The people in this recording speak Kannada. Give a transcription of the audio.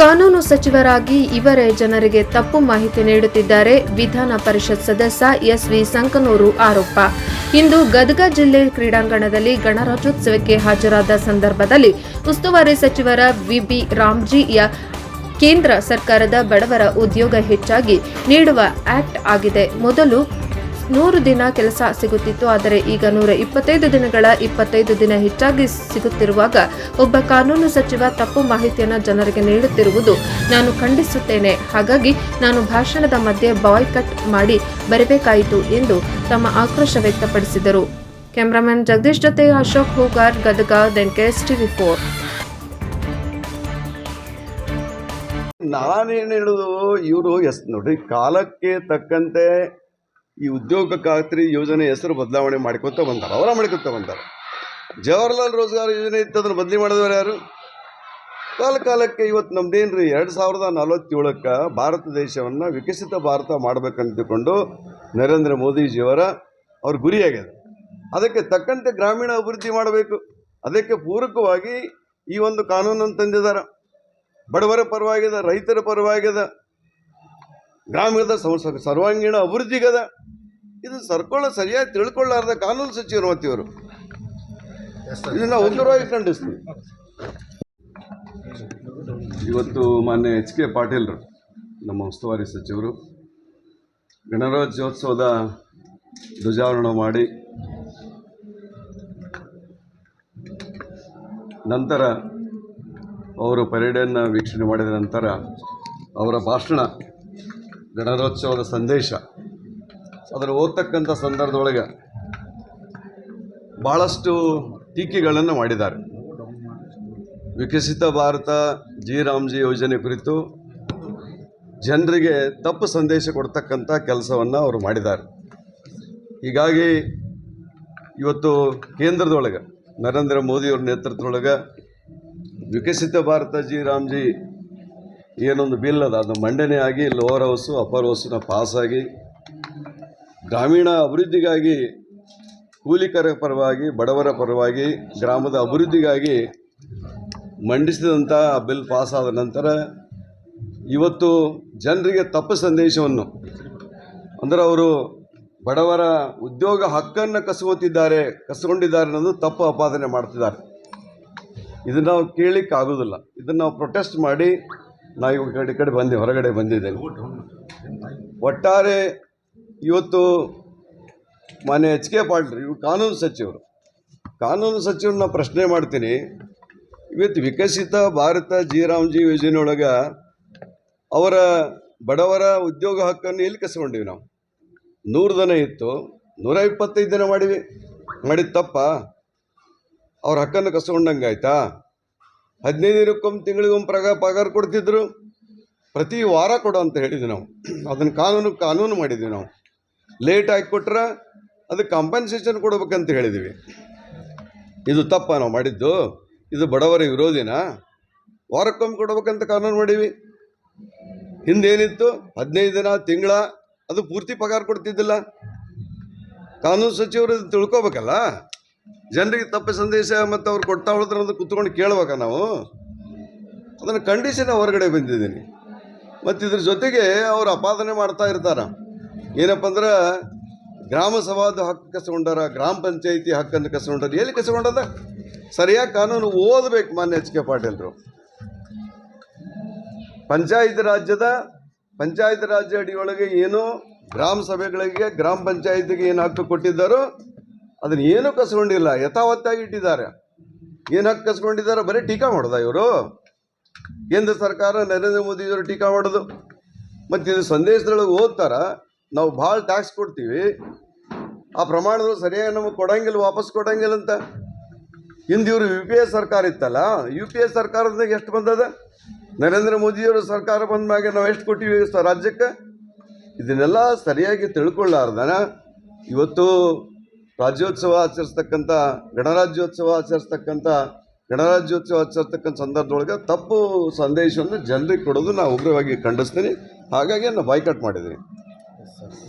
ಕಾನೂನು ಸಚಿವರಾಗಿ ಇವರೇ ಜನರಿಗೆ ತಪ್ಪು ಮಾಹಿತಿ ನೀಡುತ್ತಿದ್ದಾರೆ ವಿಧಾನ ಪರಿಷತ್ ಸದಸ್ಯ ಎಸ್ ವಿ ಸಂಕನೂರು ಆರೋಪ. ಇಂದು ಗದಗ ಜಿಲ್ಲೆ ಕ್ರೀಡಾಂಗಣದಲ್ಲಿ ಗಣರಾಜ್ಯೋತ್ಸವಕ್ಕೆ ಹಾಜರಾದ ಸಂದರ್ಭದಲ್ಲಿ ಉಸ್ತುವಾರಿ ಸಚಿವರ ವಿಬಿ ರಾಮ್ಜಿಯ ಕೇಂದ್ರ ಸರ್ಕಾರದ ಬಡವರ ಉದ್ಯೋಗ ಹೆಚ್ಚಾಗಿ ನೀಡುವ ಆಕ್ಟ್ ಆಗಿದೆ. ಮೊದಲು ನೂರು ದಿನ ಕೆಲಸ ಸಿಗುತ್ತಿತ್ತು, ಆದರೆ ಈಗ ನೂರ ಇಪ್ಪತ್ತೈದು ದಿನಗಳ ಇಪ್ಪತ್ತೈದು ದಿನ ಹೆಚ್ಚಾಗಿ ಸಿಗುತ್ತಿರುವಾಗ ಒಬ್ಬ ಕಾನೂನು ಸಚಿವ ತಪ್ಪು ಮಾಹಿತಿಯನ್ನು ಜನರಿಗೆ ನೀಡುತ್ತಿರುವುದು ನಾನು ಖಂಡಿಸುತ್ತೇನೆ. ಹಾಗಾಗಿ ನಾನು ಭಾಷಣದ ಮಧ್ಯೆ ಬಾಯ್ ಕಟ್ ಮಾಡಿ ಬರಬೇಕಾಯಿತು ಎಂದು ತಮ್ಮ ಆಕ್ರೋಶ ವ್ಯಕ್ತಪಡಿಸಿದರು. ಕ್ಯಾಮರಾಮನ್ ಜಗದೀಶ್ ಜೊತೆ ಅಶೋಕ್ ಹೂಗಾರ್, ಗದಗ ದೆಂಕೇಶ್ ಟಿವಿ ಫೋರ್. ನಾನೇನು ಹೇಳೋದು, ಇವರು ಎಸ್ ನೋಡ್ರಿ ಕಾಲಕ್ಕೆ ತಕ್ಕಂತೆ ಈ ಉದ್ಯೋಗ ಖಾತ್ರಿ ಯೋಜನೆ ಹೆಸರು ಬದಲಾವಣೆ ಮಾಡ್ಕೊತ ಬಂದಾರ. ಅವರ ಮಾಡ್ಕೊತ ಬಂದಾರ. ಜವಾಹರ್ಲಾಲ್ ರೋಜ್ಗಾರ್ ಯೋಜನೆ ಇತ್ತು, ಅದನ್ನು ಬದಲಿ ಮಾಡಿದವರು ಯಾರು? ಕಾಲ ಕಾಲಕ್ಕೆ ಇವತ್ತು ನಮ್ದೇನು ರೀ ಎರಡು ಸಾವಿರದ ನಲವತ್ತೇಳಕ್ಕೆ ಭಾರತ ದೇಶವನ್ನು ವಿಕಸಿತ ಭಾರತ ಮಾಡಬೇಕಂತಕೊಂಡು ನರೇಂದ್ರ ಮೋದಿಜಿಯವರ ಅವ್ರ ಗುರಿಯಾಗಿದೆ ಅದಕ್ಕೆ ತಕ್ಕಂತೆ ಗ್ರಾಮೀಣ ಅಭಿವೃದ್ಧಿ ಮಾಡಬೇಕು. ಅದಕ್ಕೆ ಪೂರಕವಾಗಿ ಈ ಒಂದು ಕಾನೂನನ್ನು ತಂದಿದ್ದಾರೆ. ಬಡವರ ಪರವಾಗಿದೆ ರೈತರ ಪರವಾಗಿದೆ ಗ್ರಾಮೀಣದ ಸರ್ವಾಂಗೀಣ ಅಭಿವೃದ್ಧಿಗದ ಇದು ಸರ್ಕೊಳ್ಳ ಸರಿಯಾಗಿ ತಿಳ್ಕೊಳ್ಳಾರ್ದ ಕಾನೂನು ಸಚಿವರು ಮತ್ತಿವರು ಇದನ್ನ ಉಗ್ರವಾಗಿ ಖಂಡಿಸ್ತೀವಿ. ಇವತ್ತು ಮಾನ್ಯ ಎಚ್ ಕೆ ಪಾಟೀಲ್ರು ನಮ್ಮ ಉಸ್ತುವಾರಿ ಸಚಿವರು ಗಣರಾಜ್ಯೋತ್ಸವದ ಧ್ವಜಾರೋಹಣ ಮಾಡಿ ನಂತರ ಅವರು ಪರೇಡನ್ನು ವೀಕ್ಷಣೆ ಮಾಡಿದ ನಂತರ ಅವರ ಭಾಷಣ ಗಣರಾಜ್ಯೋತ್ಸವದ ಸಂದೇಶ ಅದನ್ನು ಓದ್ತಕ್ಕಂಥ ಸಂದರ್ಭದೊಳಗೆ ಭಾಳಷ್ಟು ಟೀಕೆಗಳನ್ನು ಮಾಡಿದ್ದಾರೆ. ವಿಕಸಿತ ಭಾರತ, ಜಿ ರಾಮ್ಜಿ ಯೋಜನೆ ಕುರಿತು ಜನರಿಗೆ ತಪ್ಪು ಸಂದೇಶ ಕೊಡ್ತಕ್ಕಂಥ ಕೆಲಸವನ್ನು ಅವರು ಮಾಡಿದ್ದಾರೆ. ಹೀಗಾಗಿ ಇವತ್ತು ಕೇಂದ್ರದೊಳಗೆ, ನರೇಂದ್ರ ಮೋದಿಯವ್ರ ನೇತೃತ್ವದೊಳಗೆ ವಿಕಸಿತ ಭಾರತ, ಜಿ ರಾಮ್ಜಿ ಏನೊಂದು ಬಿಲ್ ಅದ, ಅದು ಮಂಡನೆ ಆಗಿ, ಲೋವರ್ ಹೌಸು, ಅಪ್ಪರ್ ಹೌಸನ್ನ ಪಾಸಾಗಿ ಗ್ರಾಮೀಣ ಅಭಿವೃದ್ಧಿಗಾಗಿ, ಕೂಲಿಕರ ಪರವಾಗಿ, ಬಡವರ ಪರವಾಗಿ, ಗ್ರಾಮದ ಅಭಿವೃದ್ಧಿಗಾಗಿ ಮಂಡಿಸಿದಂಥ ಬಿಲ್ ಪಾಸಾದ ನಂತರ ಇವತ್ತು ಜನರಿಗೆ ತಪ್ಪು ಸಂದೇಶವನ್ನು, ಅಂದರೆ ಅವರು ಬಡವರ ಉದ್ಯೋಗ ಹಕ್ಕನ್ನು ಕಸಗೊತ್ತಿದ್ದಾರೆ ಕಸ್ಕೊಂಡಿದ್ದಾರೆ ಅನ್ನೋದು ತಪ್ಪು ಆಪಾದನೆ ಮಾಡ್ತಿದ್ದಾರೆ. ಇದನ್ನು ನಾವು ಕೇಳಲಿಕ್ಕೆ ಆಗೋದಿಲ್ಲ. ಇದನ್ನು ನಾವು ಪ್ರೊಟೆಸ್ಟ್ ಮಾಡಿ, ನಾವು ಈ ಕಡೆ ಕಡೆ ಬಂದೆ ಹೊರಗಡೆ ಬಂದಿದ್ದೇವೆ. ಒಟ್ಟಾರೆ ಇವತ್ತು ಮಾನ್ಯ ಎಚ್ ಕೆ ಪಾಟೀಲ್ ಇವರು ಕಾನೂನು ಸಚಿವರು. ಕಾನೂನು ಸಚಿವರನ್ನ ಪ್ರಶ್ನೆ ಮಾಡ್ತೀನಿ. ಇವತ್ತು ವಿಕಸಿತ ಭಾರತ ಜಿ ರಾಮ್ಜಿ ಯೋಜನೆಯೊಳಗೆ ಅವರ ಬಡವರ ಉದ್ಯೋಗ ಹಕ್ಕನ್ನು ಎಲ್ಲಿ ಕಸ್ಕೊಂಡಿವಿ ನಾವು? ನೂರು ದಿನ ಇತ್ತು, ನೂರ ಇಪ್ಪತ್ತೈದು ದಿನ ಮಾಡಿವಿ. ಮಾಡಿದ ತಪ್ಪ? ಅವ್ರ ಹಕ್ಕನ್ನು ಕಸ್ಕೊಂಡಂಗೆ ಆಯ್ತಾ? ಹದಿನೈದು ದಿನಕ್ಕೊಮ್ಮೆ ತಿಂಗಳಿಗೊಮ್ಮೆ ಪ್ರಗ ಪಗಾರ ಕೊಡ್ತಿದ್ರು. ಪ್ರತಿ ವಾರ ಕೊಡು ಅಂತ ಹೇಳಿದ್ವಿ ನಾವು. ಅದನ್ನು ಕಾನೂನು ಕಾನೂನು ಮಾಡಿದ್ವಿ ನಾವು. ಲೇಟ್ ಆಗಿ ಕೊಟ್ರೆ ಅದು ಕಾಂಪನ್ಸೇಷನ್ ಕೊಡ್ಬೇಕಂತ ಹೇಳಿದ್ವಿ. ಇದು ತಪ್ಪ ನಾವು ಮಾಡಿದ್ದು, ಇದು ಬಡವರ ವಿರೋಧಿನ? ವಾರಕ್ಕೊಮ್ಮೆ ಕೊಡ್ಬೇಕಂತ ಕಾನೂನು ಮಾಡೀವಿ. ಹಿಂದೇನಿತ್ತು? ಹದಿನೈದು ದಿನ, ತಿಂಗಳ, ಅದು ಪೂರ್ತಿ ಪಗಾರ ಕೊಡ್ತಿದ್ದಿಲ್ಲ. ಕಾನೂನು ಸಚಿವರು ತಿಳ್ಕೊಬೇಕಲ್ಲ? ಜನರಿಗೆ ತಪ್ಪು ಸಂದೇಶ ಮತ್ತು ಅವ್ರು ಕೊಡ್ತಾ ಹೋದ್ರೆ ಅಂತ ಕುತ್ಕೊಂಡು ಕೇಳ್ಬೇಕ ನಾವು? ಅದನ್ನು ಕಂಡೀಷನ್ ಹೊರಗಡೆ ಬಂದಿದ್ದೀನಿ. ಮತ್ತು ಇದ್ರ ಜೊತೆಗೆ ಅವ್ರು ಅಪಾದನೆ ಮಾಡ್ತಾ ಇರ್ತಾರೆ. ಏನಪ್ಪ ಅಂದ್ರೆ ಗ್ರಾಮ ಸಭಾದ ಹಕ್ಕು ಕಸ್ಕೊಂಡಾರ, ಗ್ರಾಮ ಪಂಚಾಯಿತಿ ಹಕ್ಕನ್ನು ಕಸ್ಕೊಂಡಾರ, ಎಲ್ಲಿ ಕಸ್ಕೊಂಡದ? ಸರಿಯಾಗಿ ಕಾನೂನು ಓದಬೇಕು ಮಾನ್ಯ ಎಚ್ ಕೆ ಪಾಟೀಲ್ರು. ಪಂಚಾಯತ್ ರಾಜ್ಯದ, ಪಂಚಾಯತ್ ರಾಜ್ಯ ಅಡಿಯೊಳಗೆ ಏನು ಗ್ರಾಮ ಸಭೆಗಳಿಗೆ, ಗ್ರಾಮ ಪಂಚಾಯತಿಗೆ ಏನು ಹಕ್ಕು ಕೊಟ್ಟಿದ್ದಾರೋ, ಅದನ್ನ ಏನೂ ಕಸ್ಕೊಂಡಿಲ್ಲ, ಯಥಾವತ್ತಾಗಿ ಇಟ್ಟಿದ್ದಾರೆ. ಏನು ಹಕ್ಕು ಕಸ್ಕೊಂಡಿದ್ದಾರೆ? ಬರೀ ಟೀಕಾ ಮಾಡೋದ ಇವರು? ಕೇಂದ್ರ ಸರ್ಕಾರ ನರೇಂದ್ರ ಮೋದಿಯವರು ಟೀಕಾ ಮಾಡೋದು. ಮತ್ತು ಇದು ಸಂದೇಶದೊಳಗೆ ಓದ್ತಾರ? ನಾವು ಭಾಳ ಟ್ಯಾಕ್ಸ್ ಕೊಡ್ತೀವಿ. ಆ ಪ್ರಮಾಣದಲ್ಲಿ ಸರಿಯಾಗಿ ನಮಗೆ ಕೊಡಂಗಿಲ್ಲ, ವಾಪಸ್ ಕೊಡಂಗಿಲ್ಲ ಅಂತ. ಹಿಂದೆ ಇವರು ಯು ಪಿ ಎ ಸರ್ಕಾರ ಇತ್ತಲ್ಲ ಯು ಪಿ ಎ ಸರ್ಕಾರದಾಗ ಎಷ್ಟು ಬಂದದ? ನರೇಂದ್ರ ಮೋದಿಯವರು ಸರ್ಕಾರ ಬಂದ ಮ್ಯಾಗೆ ನಾವು ಎಷ್ಟು ಕೊಟ್ಟಿವಿ ರಾಜ್ಯಕ್ಕೆ? ಇದನ್ನೆಲ್ಲ ಸರಿಯಾಗಿ ತಿಳ್ಕೊಳ್ಳಾರ್ದನ ಇವತ್ತು ರಾಜ್ಯೋತ್ಸವ ಆಚರಿಸ್ತಕ್ಕಂಥ ಗಣರಾಜ್ಯೋತ್ಸವ ಆಚರಿಸ್ತಕ್ಕಂಥ ಗಣರಾಜ್ಯೋತ್ಸವ ಆಚರಿಸ್ತಕ್ಕಂಥ ಸಂದರ್ಭದೊಳಗೆ ತಪ್ಪು ಸಂದೇಶವನ್ನು ಜನರಿಗೆ ಕೊಡೋದು ನಾನು ಉಗ್ರವಾಗಿ ಖಂಡಿಸ್ತೀನಿ. ಹಾಗಾಗಿ ನಾನು ಬಾಯ್ಕಾಟ್ ಮಾಡಿದ್ದೀನಿ 嗯。